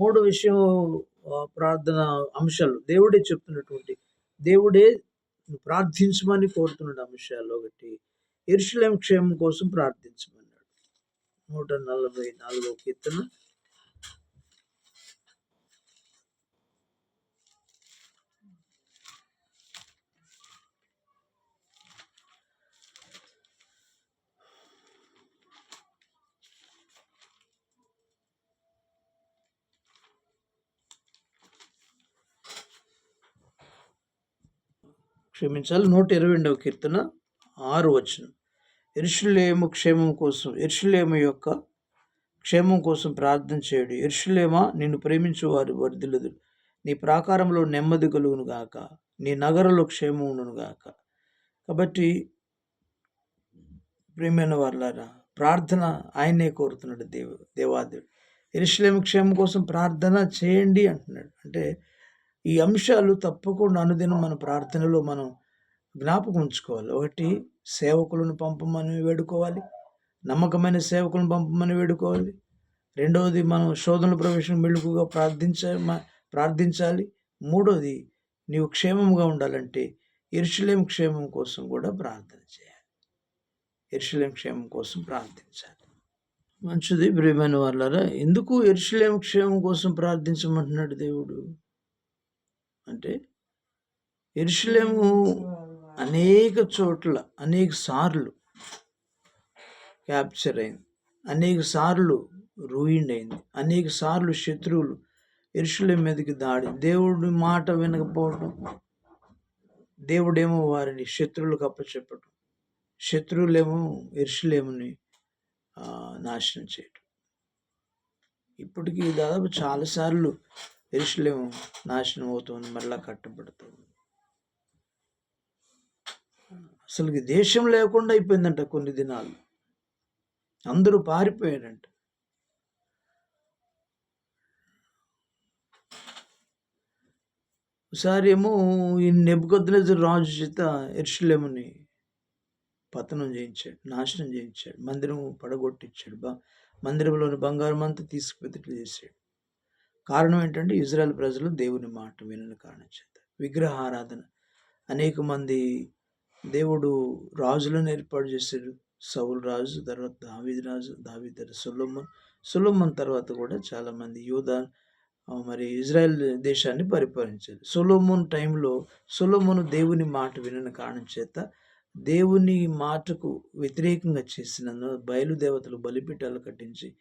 మూడు విషయం ప్రార్థన అంశాలు. దేవుడే చెప్తున్నటువంటి దేవుడే ప్రార్థించమని కోరుతున్నాడు అంశాలు ఒకటి. ఇరుషులేం క్షేమం కోసం ప్రార్థించమన్నాడు. నూట నలభై నాలుగో కీర్తన. క్షమించాలి. నూట ఇరవై రెండవ కీర్తన ఆరు వచనం. ఎరుషులేము క్షేమం కోసం ఎరుషులేము యొక్క క్షేమం కోసం ప్రార్థన చేయడు. ఎరుషులేమా నిన్ను ప్రేమించువారు వర్ధిలదు నీ ప్రాకారంలో నెమ్మది కలుగును గాక. నీ నగరంలో క్షేమం ఉండును గాక. కాబట్టి ప్రేమైన వాళ్ళారా ప్రార్థన ఆయనే కోరుతున్నాడు దేవ దేవాదేవుడు. ఎరుషులేము క్షేమం కోసం ప్రార్థన చేయండి అంటున్నాడు. అంటే ఈ అంశాలు తప్పకుండా అనుదినం మన ప్రార్థనలో మనం జ్ఞాపకం ఉంచుకోవాలి. ఒకటి సేవకులను పంపమని వేడుకోవాలి. నమ్మకమైన సేవకులను పంపమని వేడుకోవాలి. రెండవది మనం శోధనల ప్రవేశం మెలుకుగా ప్రార్థించ మ- ప్రార్థించాలి. మూడోది నీవు క్షేమంగా ఉండాలంటే ఎరుషులేం క్షేమం కోసం కూడా ప్రార్థన చేయాలి. ఎరుషులేం క్షేమం కోసం ప్రార్థించాలి. మంచిది ప్రియమైన వాళ్ళారా ఎందుకు ఎరుషులేం క్షేమం కోసం ప్రార్థించమంటున్నాడు దేవుడు? అంటే ఎరుషులేము అనేక చోట్ల అనేక సార్లు క్యాప్చర్ అయింది. అనేక సార్లు రూయిండ్ అయింది. అనేక సార్లు శత్రువులు ఎరుషులేం మీదకి దాడి దేవుడి మాట వినకపోవడం దేవుడేమో వారిని శత్రువులకు అప్పచెప్పడం శత్రువులేమో ఎరుషులేముని నాశనం చేయడం ఇప్పటికీ దాదాపు చాలాసార్లు ఎరుషులేము నాశనం అవుతుంది మళ్ళా కట్టబడుతుంది. అసలు దేశం లేకుండా అయిపోయిందంట కొన్ని దినాలు. అందరూ పారిపోయారంట. ఒకసారి ఏమో ఈ నెబ్బకొద్దునేజర్ రాజు చేత ఎరుషులేముని పతనం చేయించాడు నాశనం చేయించాడు మందిరం పడగొట్టించాడు బా మందిరంలోని బంగారం అంతా తీసుకుపెట్టట్లు చేశాడు. కారణం ఏంటంటే ఇజ్రాయెల్ ప్రజలు దేవుని మాట వినని కారణం చేత. విగ్రహారాధన. అనేక మంది దేవుడు రాజులను ఏర్పాటు చేశాడు. సౌల్ రాజు తర్వాత దావీద్ రాజు దావీద్ తర్వాత సొలొమన్. తర్వాత కూడా చాలామంది యూదా మరి ఇజ్రాయెల్ దేశాన్ని పరిపాలించారు. సొలోమోన్ టైంలో సొలోమోను దేవుని మాట వినని కారణం చేత దేవుని మాటకు వ్యతిరేకంగా చేసినందున బయలుదేవతలు బలిపీఠాలు కట్టించి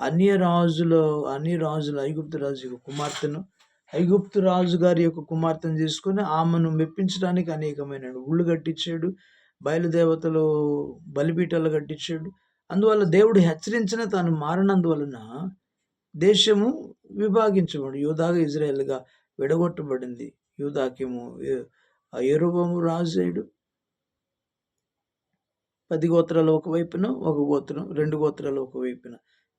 అన్య రాజుల అన్ని రాజుల ఐగుప్తు రాజు యొక్క కుమార్తెను ఐగుప్తు రాజు గారి యొక్క కుమార్తెను తీసుకొని ఆమెను మెప్పించడానికి అనేకమైన ఉళ్ళు కట్టించాడు బయలుదేవతలు బలిపీఠాలు కట్టించాడు. అందువల్ల దేవుడు హెచ్చరించిన తాను మారినందువలన దేశము విభాగించబడి యూదాగా ఇజ్రాయెల్గా విడగొట్టబడింది. యూదాకేమో ఎరుబము రాజేయుడు పది గోత్రాలు ఒకవైపున ఒక గోత్రం రెండు గోత్రాలు ఒకవైపున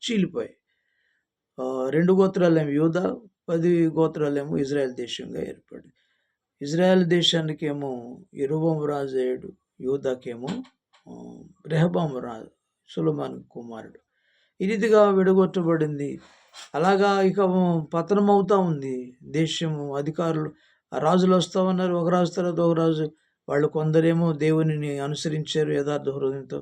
చీలిపోయాయి. రెండు గోత్రాలేమో యూదా పది గోత్రాలేమో ఇజ్రాయెల్ దేశంగా ఏర్పడింది ఇజ్రాయెల్ దేశానికి ఏమో రాజు రాజేయుడు యూదాకేమో రెహబాం రాజు సులమాన్ కుమారుడు. ఈ రీతిగా విడగొట్టబడింది. అలాగా ఇక పతనం అవుతా ఉంది. దేశము అధికారులు రాజులు వస్తా ఉన్నారు. ఒక రాజు తర్వాత ఒక రాజు. వాళ్ళు కొందరేమో దేవునిని అనుసరించారు యథార్థ హృదయంతో.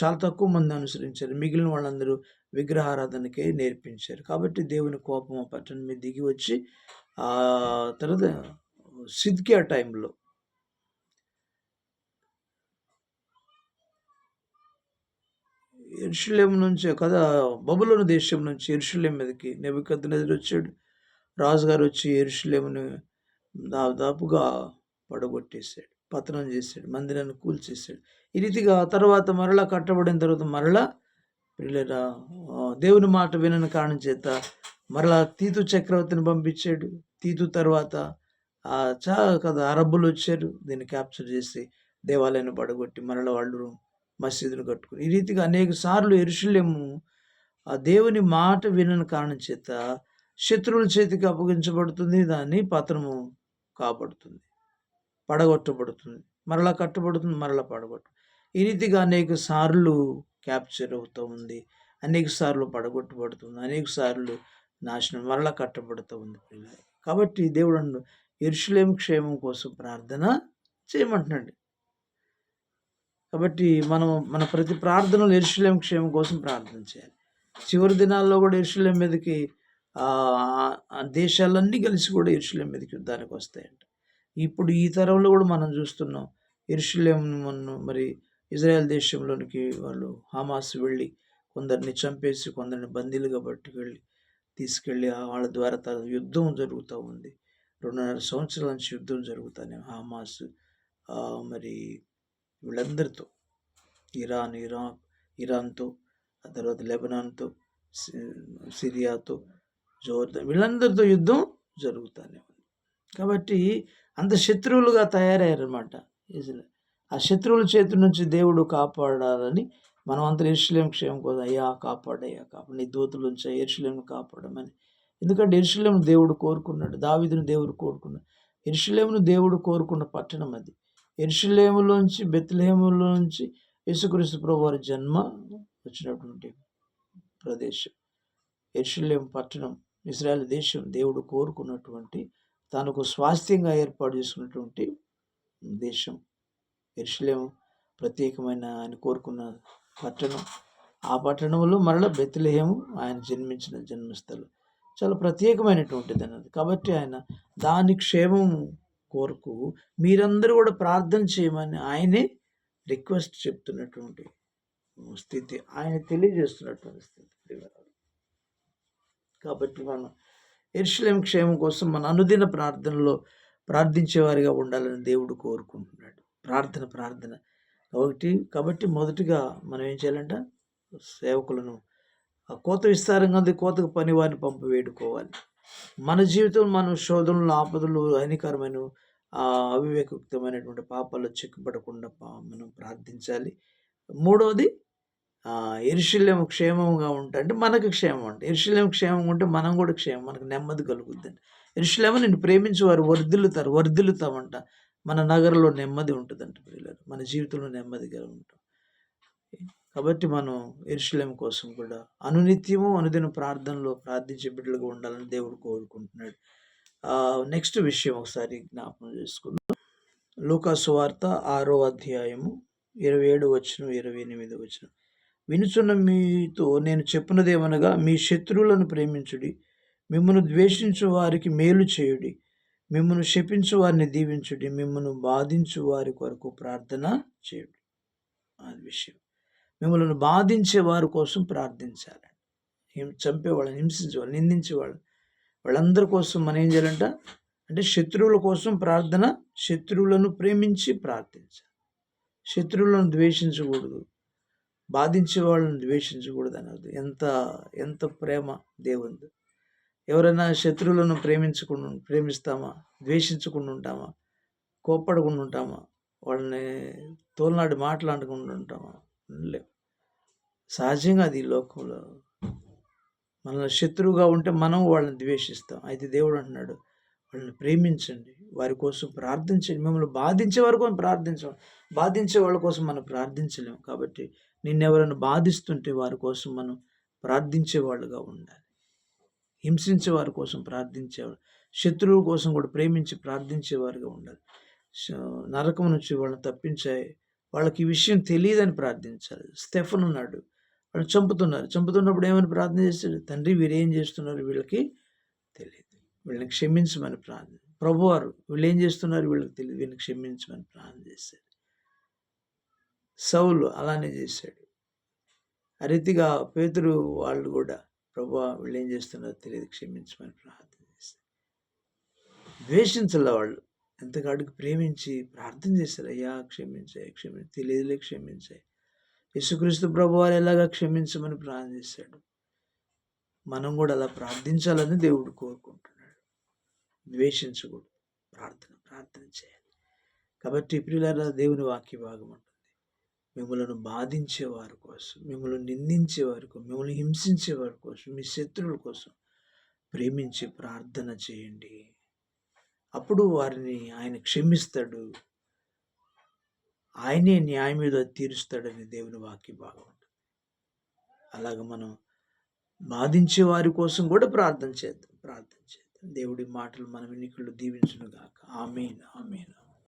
చాలా తక్కువ మంది అనుసరించారు. మిగిలిన వాళ్ళందరూ విగ్రహారాధనకే నేర్పించారు. కాబట్టి దేవుని కోపం ఆ పట్టణం మీద దిగి వచ్చి ఆ తర్వాత సిద్కియా టైంలో ఎరుషులేం నుంచి కదా బబులోని దేశం నుంచి ఎరుషులేం మీదకి నెబుకద్నెజరు వచ్చాడు. రాజుగారు వచ్చి ఎరుషులేముని దాదాపుగా పడగొట్టేశాడు పతనం చేశాడు మందిరాన్ని కూల్చేశాడు. ఈ రీతిగా తర్వాత మరలా కట్టబడిన తర్వాత మరలా పిల్లరా దేవుని మాట వినని కారణం చేత మరలా తీతు చక్రవర్తిని పంపించాడు. తీతు తర్వాత ఆ చా కదా అరబ్బులు వచ్చారు. దీన్ని క్యాప్చర్ చేసి దేవాలయాన్ని పడగొట్టి మరల వాళ్ళు మసీదును కట్టుకుని ఈ రీతిగా అనేక సార్లు ఎరుషులేము ఆ దేవుని మాట వినని కారణం చేత శత్రువుల చేతికి అప్పగించబడుతుంది. దాన్ని పతనము కాబడుతుంది పడగొట్టబడుతుంది. మరలా కట్టబడుతుంది మరలా పడగొట్టు. ఈ రీతిగా అనేక సార్లు క్యాప్చర్ అవుతూ ఉంది. అనేక సార్లు పడగొట్టబడుతుంది. అనేక సార్లు నాశనం వల్ల కట్టబడుతూ ఉంది పిల్లలు కాబట్టి దేవుడు అన్ను ఎరుషులేం క్షేమం కోసం ప్రార్థన చేయమంటున్నాడు. కాబట్టి మనం మన ప్రతి ప్రార్థనలు ఎరుషులేం క్షేమం కోసం ప్రార్థన చేయాలి. చివరి దినాల్లో కూడా ఎరుషులేం మీదకి దేశాలన్నీ కలిసి కూడా ఎరుషులేం మీదకి యుద్ధానికి వస్తాయంట. ఇప్పుడు ఈ తరంలో కూడా మనం చూస్తున్నాం ఎరుషులేం మరి ఇజ్రాయెల్ దేశంలోనికి వాళ్ళు హమాస్ వెళ్ళి కొందరిని చంపేసి కొందరిని బందీలుగా పట్టుకెళ్ళి తీసుకెళ్ళి వాళ్ళ ద్వారా తన యుద్ధం జరుగుతూ ఉంది. రెండున్నర సంవత్సరాల నుంచి యుద్ధం జరుగుతానే హమాస్ మరి వీళ్ళందరితో ఇరాన్ ఇరా ఇరాన్తో ఆ తర్వాత లెబనాన్తో సిరియాతో జోర్దాన్ వీళ్ళందరితో యుద్ధం జరుగుతానే ఉంది. కాబట్టి అంత శత్రువులుగా తయారయ్యారనమాట ఇజ్రాయెల్. ఆ శత్రువుల చేతి నుంచి దేవుడు కాపాడాలని మనం అంత క్షేమం కోసం అయ్యా కాపాడయ్యా కాపాడు. నీ దూతలు ఉంచా ఎరుషులేం కాపాడమని. ఎందుకంటే ఎరుషులేం దేవుడు కోరుకున్నాడు. దావిదును దేవుడు కోరుకున్నాడు. ఎరుషులేమును దేవుడు కోరుకున్న పట్టణం అది. ఎరుషులేములోంచి బెత్లహేములోంచి యేసుక్రీస్తు ప్రభు వారి జన్మ వచ్చినటువంటి ప్రదేశం. ఎరుషులేం పట్టణం ఇస్రాయల్ దేశం దేవుడు కోరుకున్నటువంటి తనకు స్వాస్థ్యంగా ఏర్పాటు చేసుకున్నటువంటి దేశం. ఎరుషులేము ప్రత్యేకమైన ఆయన కోరుకున్న పట్టణం. ఆ పట్టణంలో మరల బెత్లెహేము ఆయన జన్మించిన జన్మస్థలం. చాలా ప్రత్యేకమైనటువంటిది అన్నది. కాబట్టి ఆయన దాని క్షేమం కోరుకు మీరందరూ కూడా ప్రార్థన చేయమని ఆయనే రిక్వెస్ట్ చెప్తున్నటువంటి స్థితి ఆయన తెలియజేస్తున్నటువంటి స్థితి కాబట్టి మనం ఎరుషులేం క్షేమం కోసం మన అనుదిన ప్రార్థనలో ప్రార్థించేవారిగా ఉండాలని దేవుడు కోరుకుంటున్నాడు. ప్రార్థన ప్రార్థన. ఒకటి కాబట్టి మొదటిగా మనం ఏం చేయాలంట? సేవకులను ఆ కోత విస్తారంగా ఉంది. కోతకు పని వారిని పంపి వేడుకోవాలి. మన జీవితం మనం శోధనలు ఆపదలు హానికరమైన అవివేకయుక్తమైనటువంటి పాపాలు చిక్కుపడకుండా పా- మనం ప్రార్థించాలి. మూడవది ఎరుశల్యం క్షేమంగా ఉంటే అంటే మనకు క్షేమం అంటే. ఎరుశల్యం క్షేమం ఉంటే మనం కూడా క్షేమం మనకు నెమ్మది కలుగుద్దండి ఎరుశలేమ నేను ప్రేమించి వారు వర్ధిల్లుతారు వర్ధిల్లుతామంట. మన నగరంలో నెమ్మది ఉంటుందంట పిల్లలు మన జీవితంలో నెమ్మదిగా ఉంటాం. కాబట్టి మనం ఎరుశలేం కోసం కూడా అనునిత్యము అనుదిన ప్రార్థనలో ప్రార్థించే బిడ్డలుగా ఉండాలని దేవుడు కోరుకుంటున్నాడు. నెక్స్ట్ విషయం ఒకసారి జ్ఞాపకం చేసుకుందాం. లోకాసువార్త ఆరో అధ్యాయము ఇరవై ఏడు వచ్చిన ఇరవై ఎనిమిది వచ్చిన వినుచున్న మీతో నేను చెప్పినదేమనగా మీ శత్రువులను ప్రేమించుడి మిమ్మల్ని ద్వేషించు వారికి మేలు చేయుడి. మిమ్మను శపించు వారిని దీవించుడి మిమ్మను బాధించు వారి కొరకు ప్రార్థన చేయుడి. అది విషయం. మిమ్మల్ని బాధించే వారి కోసం ప్రార్థించాలి. హిం చంపేవాళ్ళని హింసించేవాళ్ళని నిందించేవాళ్ళని. వాళ్ళందరి కోసం మనం ఏం చేయాలంట? అంటే శత్రువుల కోసం ప్రార్థన శత్రువులను ప్రేమించి ప్రార్థించాలి. శత్రువులను ద్వేషించకూడదు. బాధించే వాళ్ళని ద్వేషించకూడదు అన్నది. ఎంత ఎంత ప్రేమ దేవుంది ఎవరైనా శత్రువులను ప్రేమించకుండా ప్రేమిస్తామా? ద్వేషించకుండా ఉంటామా? కోప్పడకుండా ఉంటామా? వాళ్ళని తోలనాడి మాట్లాడకుండా ఉంటామా? లేవు. సహజంగా అది లోకంలో మన శత్రువుగా ఉంటే మనం వాళ్ళని ద్వేషిస్తాం. అయితే దేవుడు అంటున్నాడు వాళ్ళని ప్రేమించండి. వారి కోసం ప్రార్థించండి. మిమ్మల్ని బాధించే వారి కోసం ప్రార్థించం బాధించే వాళ్ళ కోసం మనం ప్రార్థించలేము కాబట్టి నిన్నెవరైనా బాధిస్తుంటే వారి కోసం మనం ప్రార్థించే వాళ్ళుగా ఉండాలి. హింసించే వారి కోసం ప్రార్థించేవారు. శత్రువు కోసం కూడా ప్రేమించి ప్రార్థించేవారుగా ఉండాలి. నరకం నుంచి వాళ్ళని తప్పించాయి వాళ్ళకి ఈ విషయం తెలియదని ప్రార్థించాలి. స్టెఫన్ ఉన్నాడు. వాళ్ళు చంపుతున్నారు. చంపుతున్నప్పుడు ఏమని ప్రార్థన చేశాడు తండ్రి వీరేం చేస్తున్నారు వీళ్ళకి తెలియదు. వీళ్ళని క్షమించమని ప్రార్థన ప్రభువారు వీళ్ళు ఏం చేస్తున్నారు వీళ్ళకి తెలియదు. వీళ్ళని క్షమించమని ప్రార్థన చేశాడు సౌలు అలానే చేశాడు. ఆ రీతిగా పేతురు వాళ్ళు కూడా ప్రభు వీళ్ళు ఏం చేస్తున్నారో తెలియదు. క్షమించమని ప్రార్థన చేస్తారు ద్వేషించాల వాళ్ళు. ఎంతగాడికి ప్రేమించి ప్రార్థన చేశారు. అయ్యా క్షమించాయి క్షమించి తెలియదులే క్షమించాయి యేసుక్రీస్తు ప్రభు వారు ఎలాగా క్షమించమని ప్రార్థన చేశాడు? మనం కూడా అలా ప్రార్థించాలని దేవుడు కోరుకుంటున్నాడు. ద్వేషించకూడదు. ప్రార్థన ప్రార్థన చేయాలి. కాబట్టి ప్రియులారా దేవుని వాక్య భాగం ఉంటుంది మిమ్మల్ని బాధించే వారి కోసం మిమ్మల్ని నిందించే వారి కోసం మిమ్మల్ని హింసించే వారి కోసం మీ శత్రువుల కోసం ప్రేమించి ప్రార్థన చేయండి. అప్పుడు వారిని ఆయన క్షమిస్తాడు. ఆయనే న్యాయం మీద తీరుస్తాడని దేవుని వాక్య భాగం ఉంటుంది మనం బాధించే వారి కోసం కూడా ప్రార్థన చేద్దాం ప్రార్థన చేద్దాం. దేవుడి మాటలు మన వినికులు దీవించును గాక ఆమెన్ ఆమెన్